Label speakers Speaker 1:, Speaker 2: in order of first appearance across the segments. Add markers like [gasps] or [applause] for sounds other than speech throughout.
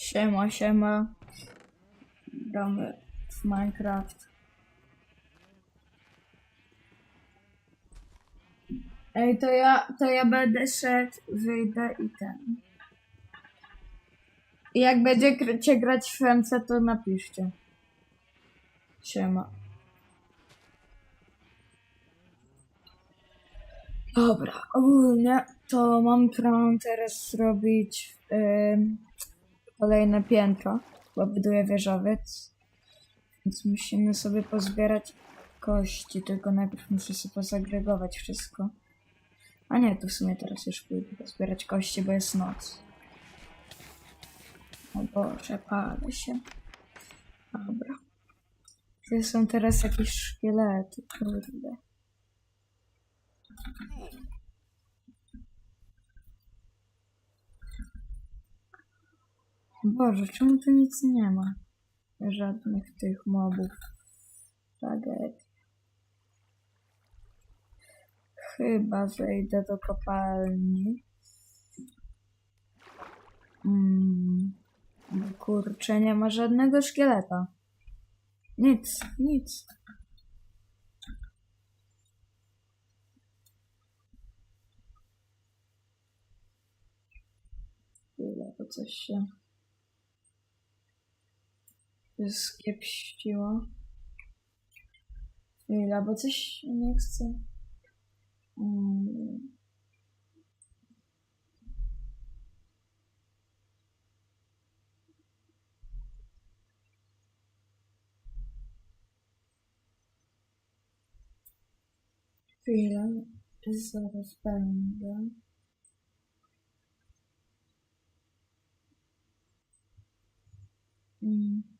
Speaker 1: Siema, siema. Gramy w Minecraft. Ej, to ja, to ja będę szedł, wyjdę i ten. Jak będziecie grać w MC, to napiszcie. Siema. Dobra, ogólnie to mam plan teraz zrobić ym, kolejne piętro, bo buduję wieżowiec. Więc musimy sobie pozbierać kości, tylko najpierw muszę sobie pozagregować wszystko. A nie, to w sumie teraz już pójdę pozbierać kości, bo jest noc. O Boże, palę się. Dobra. Tu są teraz jakieś szkielety, kurde. Boże, czemu tu nic nie ma? Żadnych tych mobów. Tragedii. Chyba zejdę do kopalni. Mm. Kurczę, nie ma żadnego szkieleta. Nic, nic. Chwilę, bo coś się skiepściło. Chwila, bo coś nie chce. Mm. Chwila, zaraz będę. Mm.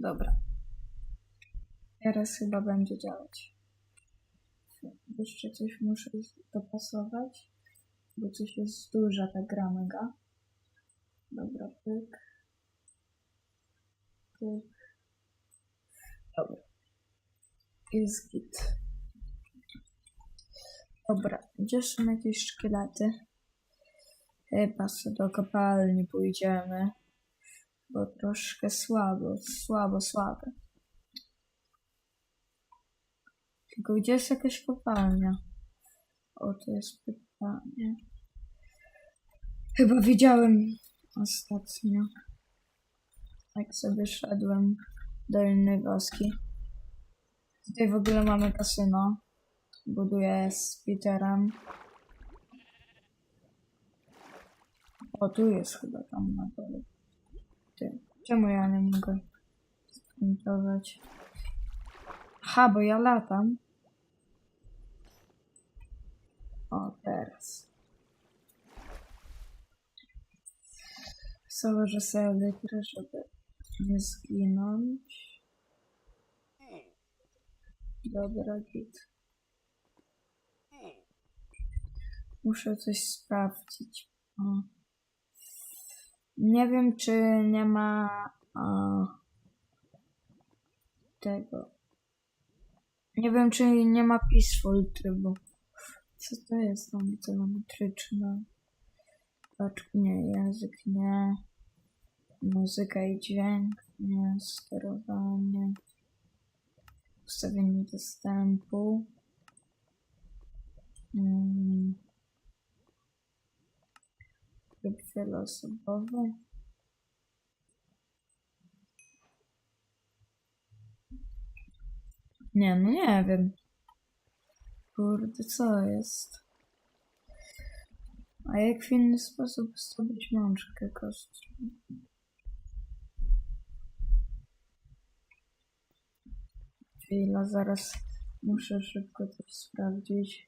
Speaker 1: Dobra. Teraz chyba będzie działać. Jeszcze coś muszę dopasować, bo coś jest duża ta gra mega. Dobra, pyk. Pyk. Dobra. Jest git. Dobra, gdzie są jakieś szkielety? Chyba sobie do kopalni pójdziemy. Bo troszkę słabo, słabo, słabo. Tylko gdzie jest jakaś kopalnia? O, to jest pytanie. Chyba widziałem ostatnio. Jak sobie szedłem do innej wioski. Tutaj w ogóle mamy kasyno. Buduję z Peterem. O, tu jest chyba tam na dole. Ty, czemu ja nie mogę sprintować? Aha, bo ja latam. O, teraz. Założę sobie elektrę, żeby nie zginąć. Dobra, git. Muszę coś sprawdzić. O. Nie wiem, czy nie ma o, tego. Nie wiem, czy nie ma peaceful trybu. Co to jest tam telemetryczne? Patrz, nie, język nie. Muzyka i dźwięk nie. Sterowanie. Ustawienie dostępu. Tryb wieloosobowy. Nie, no nie wiem. Kurde, co jest? A jak w inny sposób zdobyć mączkę kości? Chwila, zaraz muszę szybko coś sprawdzić.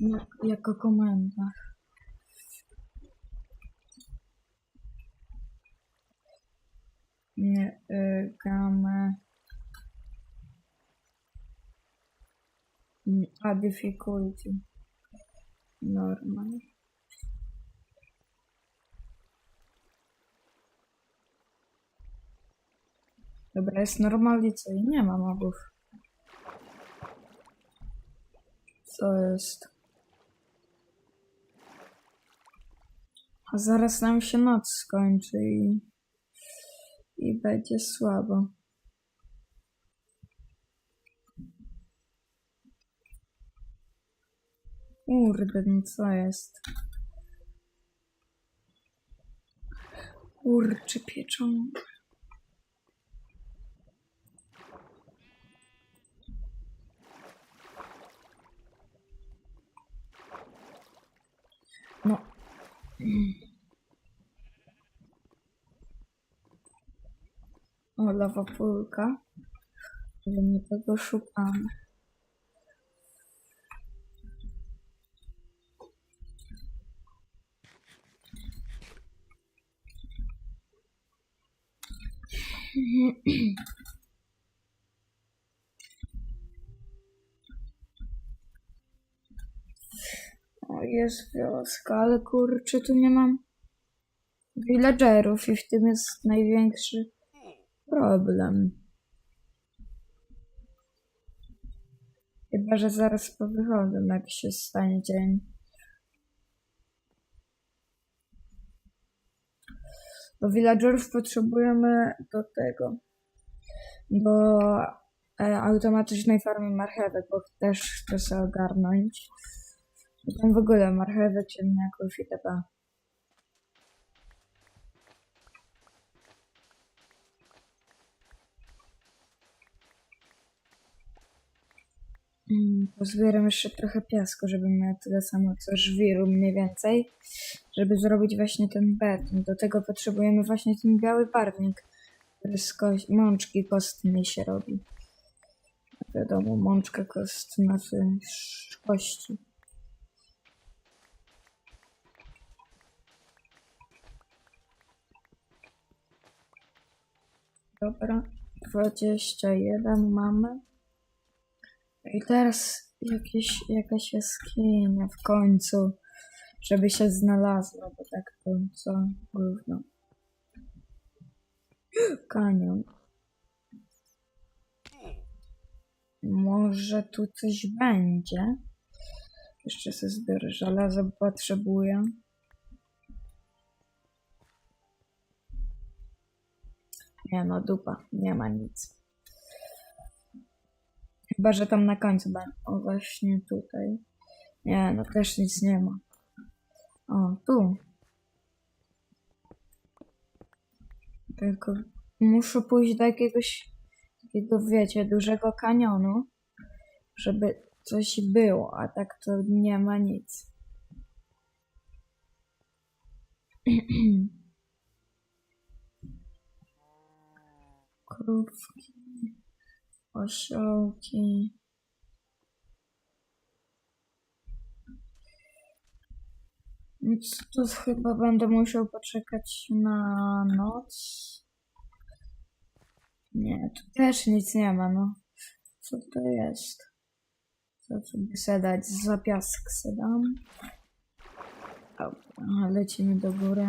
Speaker 1: Jak, jako komenda. Nie, y, gamę. Mm, A difficulty. Normal. Dobra, jest normalnie co i nie ma mobów. Co jest? A zaraz nam się noc skończy i, i będzie słabo. Kurde, no co jest? Kurczy pieczą. O, lawa pulka. Ale my tego szukamy. O, jest wioska, ale kurczę, tu nie mam villagerów i w tym jest największy problem. Chyba, że zaraz powychodzę, jak się stanie dzień. Do villagerów potrzebujemy do tego, do e, automatycznej farmy marchewek, bo też chcę sobie ogarnąć. Tam w ogóle marchewy, ciemniaków itp. Mm, Pozbieram jeszcze trochę piasku, żebym miał tyle samo co żwiru mniej więcej, żeby zrobić właśnie ten beton. Do tego potrzebujemy właśnie ten biały barwnik, który z koś- mączki kostnej się robi. Wiadomo, mączka kostna z kości. Dobra, 21 mamy. I teraz jakieś, jakaś jaskinia w końcu, żeby się znalazła, bo tak to co gówno. [gasps] Kanion. Może tu coś będzie? Jeszcze sobie zbiorę żelazo, potrzebuję. Nie no, dupa, nie ma nic. Chyba, że tam na końcu będę. O, właśnie tutaj. Nie, no też nic nie ma. O, tu. Tylko muszę pójść do jakiegoś takiego, wiecie, dużego kanionu, żeby coś było, a tak to nie ma nic. [clears throat] Krówki, osiołki. Więc to chyba będę musiał poczekać na noc. Nie, tu też nic nie ma, no. Co to jest? Co sobie sedać? Za piask sedam. Dobra, lecimy do góry.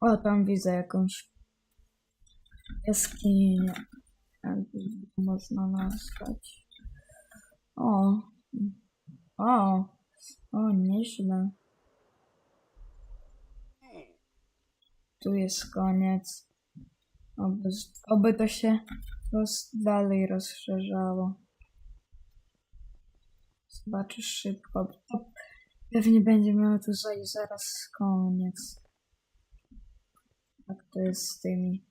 Speaker 1: O, tam widzę jakąś jaskinię. można nazwać. O, o, o, nieźle. Tu jest koniec. Oby, oby to się roz, dalej rozszerzało. Zobaczysz szybko. To pewnie będzie miało tu za- zaraz koniec. Jak to jest z tymi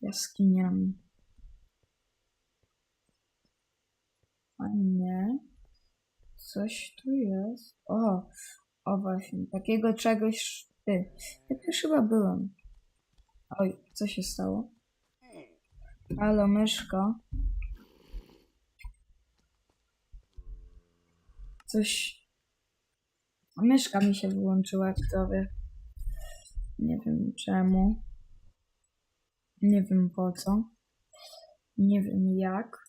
Speaker 1: jaskiniami. A nie. Coś tu jest. O, o właśnie, takiego czegoś. Ty, ja też chyba byłem. Oj, co się stało? Halo, myszko. Coś. Myszka mi się wyłączyła, widzowie. Nie wiem czemu. Nie wiem po co. Nie wiem jak.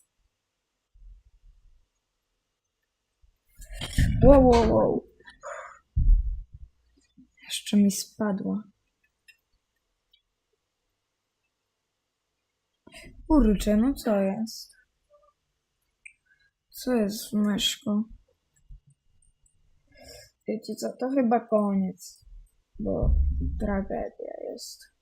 Speaker 1: Wow, wow, wow. Jeszcze mi spadła. Kurczę, no co jest? Co jest z myszką? Wiecie co, to chyba koniec. Bo tragedia jest.